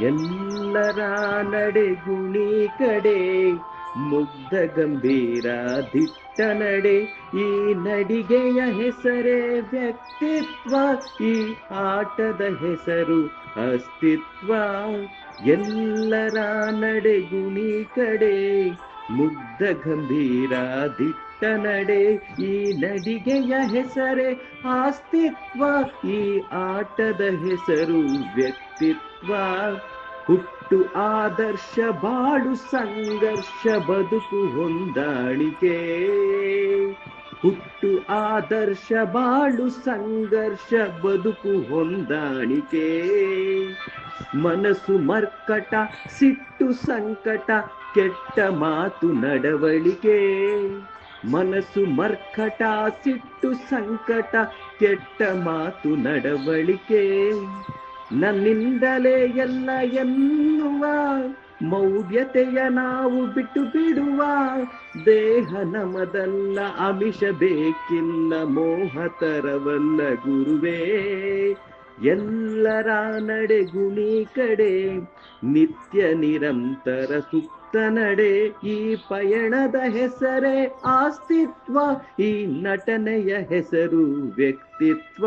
ಎಲ್ಲರ ನಡೆ ಗುಣಿ ಕಡೆ, ಮುಗ್ಧ ಗಂಭೀರ ದಿಟ್ಟ ನಡೆ. ಈ ನಡಿಗೆಯ ಹೆಸರೇ ವ್ಯಕ್ತಿತ್ವ, ಈ ಆಟದ ಹೆಸರು ಅಸ್ತಿತ್ವ. ಎಲ್ಲರ ನಡೆ ಗುಣಿ ಕಡೆ, ಮುಗ್ಧ ಗಂಭೀರ ದಿಟ್ಟ ನಡೆ. ಈ ನಡಿಗೆಯ ಹೆಸರೇ ಅಸ್ತಿತ್ವ, ಈ ಆಟದ ಹೆಸರು ವ್ಯಕ್ತಿತ್ವ. ಹುಟ್ಟು ಆದರ್ಶ ಬಾಳು ಸಂಘರ್ಷ ಬದುಕು ಹೊಂದಾಣಿಕೆ. ಹುಟ್ಟು ಆದರ್ಶ ಬಾಳು ಸಂಘರ್ಷ ಬದುಕು ಹೊಂದಾಣಿಕೆ. ಮನಸ್ಸು ಮರ್ಕಟ, ಸಿಟ್ಟು ಸಂಕಟ, ಕೆಟ್ಟ ಮಾತು ನಡವಳಿಕೆ. ಮನಸ್ಸು ಮರ್ಕಟ, ಸಿಟ್ಟು ಸಂಕಟ, ಕೆಟ್ಟ ಮಾತು ನಡವಳಿಕೆ. ನನ್ನಿಂದಲೇ ಎಲ್ಲ ಎನ್ನುವ, ಮೌಢ್ಯತೆಯ ನಾವು ಬಿಟ್ಟು ಬಿಡುವ, ದೇಹ ನಮದಲ್ಲ, ಅಮಿಷ ಬೇಕಿಲ್ಲ, ಮೋಹ ತರವಲ್ಲ ಗುರುವೇ. ಎಲ್ಲರ ನಡೆಗುಣಿ ಕಡೆ ನಿತ್ಯ ನಿರಂತರ ಸುಪ್ತ ನಡೆ ಈ ಪಯಣದ ಹೆಸರೇ ಆಸ್ತಿತ್ವ ಈ ನಟನೆಯ ಹೆಸರು ವ್ಯಕ್ತಿತ್ವ.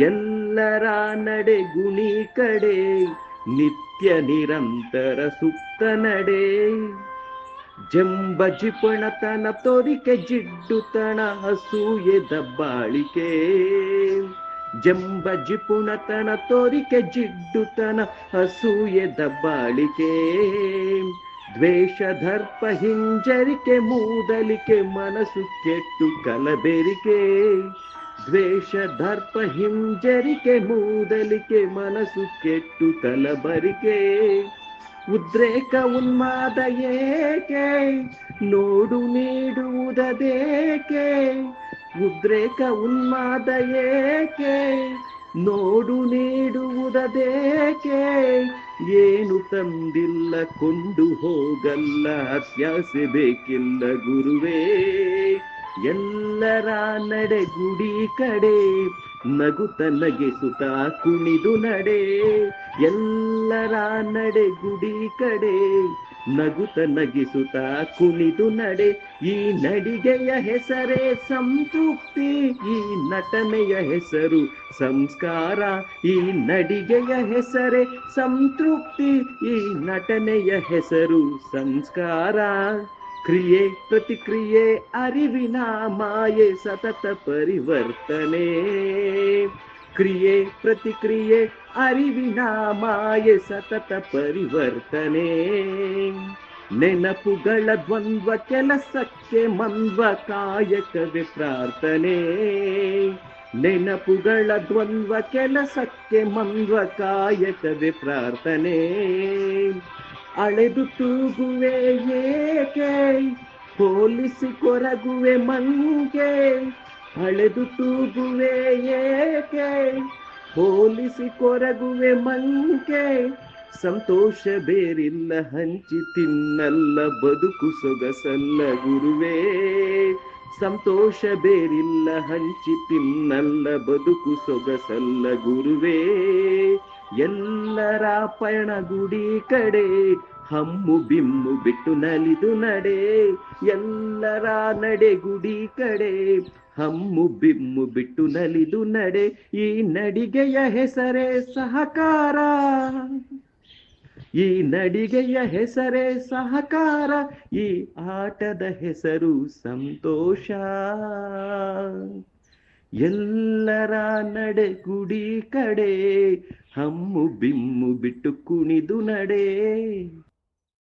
ಎಲ್ಲರ ನಡೆ ಗುಣಿ ಕಡೆ ನಿತ್ಯ ನಿರಂತರ ಸುಪ್ತ ನಡೆ. ಜಂಬ ಜಿಪಣತನ ತೋರಿಕೆ ಜಿಡ್ಡುತನ ಹಸೂಯೆ ದಬ್ಬಾಳಿಕೆ ಜಂಬ ಜಿಪುಣತನ ತೋರಿಕೆ ಜಿಡ್ಡುತನ ಅಸೂಯೆ ದಬ್ಬಾಳಿಕೆ ದ್ವೇಷ, ದರ್ಪ, ಹಿಂಜರಿಕೆ, ಮೂದಲಿಕೆ, ಮನಸ್ಸು ಕೆಟ್ಟು ಕಲಬೆರಿಕೆ. ದ್ವೇಷ, ದರ್ಪ, ಹಿಂಜರಿಕೆ, ಮೂದಲಿಕೆ, ಮನಸ್ಸು ಕೆಟ್ಟು ಕಲಬರಿಕೆ. ಉದ್ರೇಕ, ಉನ್ಮಾದ ಏಕೆ? ನೋಡು, ನೀಡುವುದದೇಕೆ? ಉದ್ರೇಕ ಉನ್ಮಾದ ಏಕೆ? ನೋಡು ನೀಡುವುದದೇಕೆ? ಏನು ತಂದಿಲ್ಲ, ಕೊಂಡು ಹೋಗಲ್ಲ ಅತ್ಯಾಸೆ ಬೇಕಿಲ್ಲ ಗುರುವೇ. ಎಲ್ಲರ ನಡೆ ಗುಡಿ ಕಡೆ ನಗುತ ನಗಿಸುತ್ತ ಕುಣಿದು ನಡೆ. ಎಲ್ಲರ ನಡೆ ಗುಡಿ ಕಡೆ ನಗುತ್ತ ನಗಿಸುತ್ತ ಕುಣಿದು ನಡೆ. ಈ ನಡಿಗೆಯ ಹೆಸರೇ ಸಂತೃಪ್ತಿ, ಈ ನಟನೆಯ ಹೆಸರು ಸಂಸ್ಕಾರ. ಈ ನಡಿಗೆಯ ಹೆಸರೇ ಸಂತೃಪ್ತಿ, ಈ ನಟನೆಯ ಹೆಸರು ಸಂಸ್ಕಾರ. ಕ್ರಿಯೆ ಪ್ರತಿಕ್ರಿಯೆ, ಅರಿವಿನ ಮಾಯೆ, ಸತತ ಪರಿವರ್ತನೆ. ಕ್ರಿಯೆ, ಪ್ರತಿಕ್ರಿಯೆ, ಅರಿವಿನ ಮಾಯೆ, ಸತತ ಪರಿವರ್ತನೆ. ನೆನಪುಗಳ ದ್ವಂದ್ವ, ಕೆಲಸಕ್ಕೆ ಮಂದ್ವ, ಕಾಯಕವೇ ಪ್ರಾರ್ಥನೆ. ನೆನಪುಗಳ ದ್ವಂದ್ವ, ಕೆಲಸಕ್ಕೆ ಮಂದ್ವ, ಕಾಯಕವೇ ಪ್ರಾರ್ಥನೆ. ಅಳೆದು ತೂಗುವೆ ಏಕೆ? ಹೋಲಿಸಿ ಕೊರಗುವೆ ಮಂಗೆ. ಅಳೆದು ತೂಗುವೆ ಏಕೆ? ಹೋಲಿಸಿ ಕೊರಗುವೆ ಮಂಕೆ. ಸಂತೋಷ ಬೇರಿಲ್ಲ, ಹಂಚಿ ತಿನ್ನಲ್ಲ, ಬದುಕು ಸೊಗಸಲ್ಲ ಗುರುವೇ. ಸಂತೋಷ ಬೇರಿಲ್ಲ, ಹಂಚಿ ತಿನ್ನಲ್ಲ, ಬದುಕು ಸೊಗಸಲ್ಲ ಗುರುವೇ. ಎಲ್ಲರ ಪಯಣ ಗುಡಿ ಕಡೆ, ಹಮ್ಮು ಬಿಮ್ಮು ಬಿಟ್ಟು ನಲಿದು ನಡೆ. ಎಲ್ಲರ ನಡೆ ಗುಡಿ ಕಡೆ ಹಮ್ಮು ಬಿಮ್ಮು ಬಿಟ್ಟು ನಲಿದು ನಡೆ, ಈ ನಡಿಗೆಯ ಹೆಸರೇ ಸಹಕಾರ. ಈ ನಡಿಗೆಯ ಹೆಸರೇ ಸಹಕಾರ, ಈ ಆಟದ ಹೆಸರು ಸಂತೋಷ. ಎಲ್ಲರ ನಡೆ ಗುಡಿ ಕಡೆ, ಹಮ್ಮು ಬಿಮ್ಮು ಬಿಟ್ಟು ಕುಣಿದು ನಡೆ.